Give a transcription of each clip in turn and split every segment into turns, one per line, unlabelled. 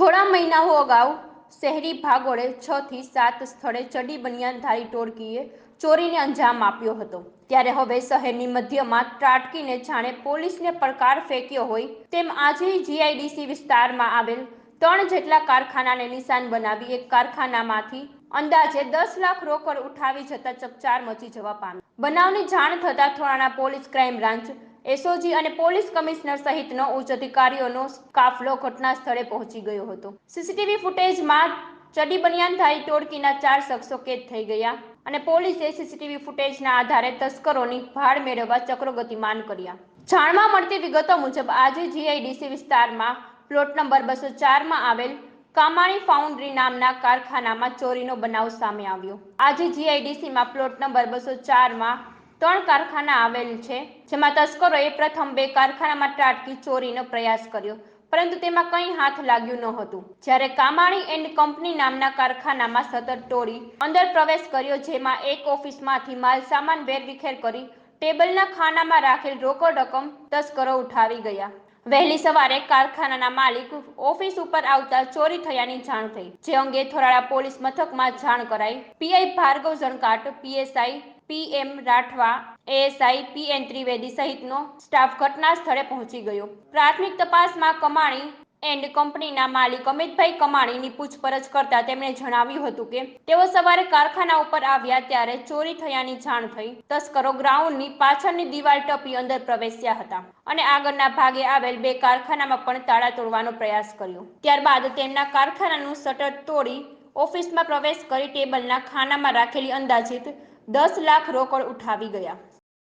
થોડા મહિનાઓ અગાઉ શહેરી ભાગોળે છ થી સાત સ્થળે ચડી બનિયાનધારી ટોળકીએ ચોરીને અંજામ આપ્યો હતો. ત્યારે હવે શહેરની મધ્યમાં ત્રાટકીને જાણે પોલીસને પડકાર ફેંક્યો હોય તેમ આજે જીઆઈડીસી વિસ્તારમાં આવેલ ત્રણ જેટલા કારખાનાને નિશાન બનાવી એક કારખાનામાંથી અંદાજે દસ લાખ રોકડ ઉઠાવી જતા ચકચાર મચી જવા પામી બનાવની જાણ થતાં થોડાના પોલીસ ક્રાઇમ બ્રાન્ચ એસઓજી અને પોલીસ કમિશનર સહિતનો ઉચ્ચ અધિકારીઓનો કાફલો ઘટના સ્થળે પહોંચી ગયો હતો. સીસીટીવી ફૂટેજમાં ચડી બનિયાનધારી ટોળકીના ચાર શખ્સો કેદ થઈ ગયા અને પોલીસે સીસીટીવી ફૂટેજના આધારે તસ્કરોની ભાળ મેળવવા ચક્રો ગતિમાન કર્યા. જાણવા મળતી વિગતો મુજબ આજે જીઆઈડીસી વિસ્તારમાં પ્લોટ નંબર બસો ચારમાં આવેલ કામાણી ફાઉન્ડ્રી નામના કારખાનામાં ચોરીનો બનાવ સામે આવ્યો. આજે જીઆઈડીસીમાં પ્લોટ નંબર બસો ચારમાં ત્રણ કારખાના આવેલ છે, જેમાં તસ્કરોએ પ્રથમ બે કારખાનામાં ત્રાટકી ચોરીનો પ્રયાસ કર્યો, પરંતુ તેમાં કંઈ હાથ લાગ્યું ન હતું જ્યારે કામાણી એન્ડ કંપની નામના કારખાનામાં સતત ટોળી અંદર પ્રવેશ કર્યો, જેમાં એક ઓફિસમાંથી માલ સામાન વેરવિખેર કરી ટેબલના ખાનામાં રાખેલ રોકડ રકમ તસ્કરો ઉઠાવી ગયા. વહેલી સવારે કારખાનાના માલિક ઓફિસ ઉપર આવતા ચોરી થયાની જાણ થઈ, જે અંગે થોરાળા પોલીસ મથકમાં જાણ કરાઈ. PI Bhargav Jankat, PSI PM Rathwa ASI PN Trivedi સહિતનો સ્ટાફ ઘટના સ્થળે પહોંચી ગયો. પ્રાથમિક તપાસમાં કમાણી એન્ડ કંપનીના માલિક અમિતભાઈ કમાણીની પૂછપરછ કરતા તેમણે જણાવ્યું હતું કે, તેઓ સવારે કારખાના ઉપર આવ્યા ત્યારે ચોરી થયાની જાણ થઈ. તસ્કરો ગ્રાઉન્ડની પાછળની દિવાલ ટપી અંદર પ્રવેશ્યા હતા અને આગળના ભાગે આવેલ બે કારખાનામાં પણ તાળા તોડવાનો પ્રયાસ કર્યો. ત્યારબાદ તેમના કારખાનાનું શટર તોડી ઓફિસમાં પ્રવેશ કરી ટેબલના ખાનામાં રાખેલી અંદાજિત દસ લાખ રોકડ ઉઠાવી ગયા.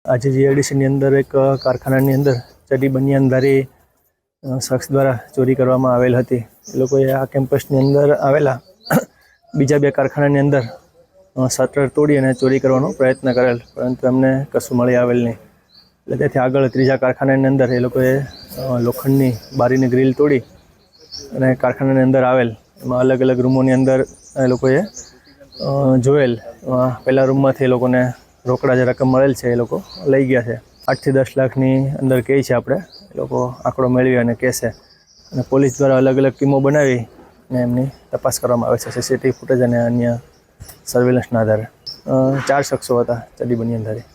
આજે જીઆઈડીસીની અંદર એક કારખાનાની અંદર ચડી બનિયાનધારી શખ્સ દ્વારા ચોરી કરવામાં આવેલ હતી. એ લોકોએ આ કેમ્પસની અંદર આવેલા બીજા બે કારખાનાની અંદર શટર તોડી અને ચોરી કરવાનો પ્રયત્ન કરેલ, પરંતુ એમને કશું મળી આવેલ નહીં. એટલે તેથી આગળ ત્રીજા કારખાનાની અંદર એ લોકોએ લોખંડની બારીની ગ્રીલ તોડી અને કારખાનાની અંદર આવેલ. એમાં અલગ અલગ રૂમોની અંદર એ લોકોએ જોયેલ. પહેલા રૂમમાંથી એ લોકોને રોકડા જે રકમ મળેલ છે એ લોકો લઈ ગયા છે. આઠથી દસ લાખની અંદર કહે છે આપણે. એ લોકો આંકડો મેળવી અને કહેશે અને પોલીસ દ્વારા અલગ અલગ ટીમો બનાવી અને એમની તપાસ કરવામાં આવે છે. સીસીટીવી ફૂટેજ અને અન્ય સર્વેલન્સના આધારે. ચાર શખ્સો હતા ચડી બની અંધારી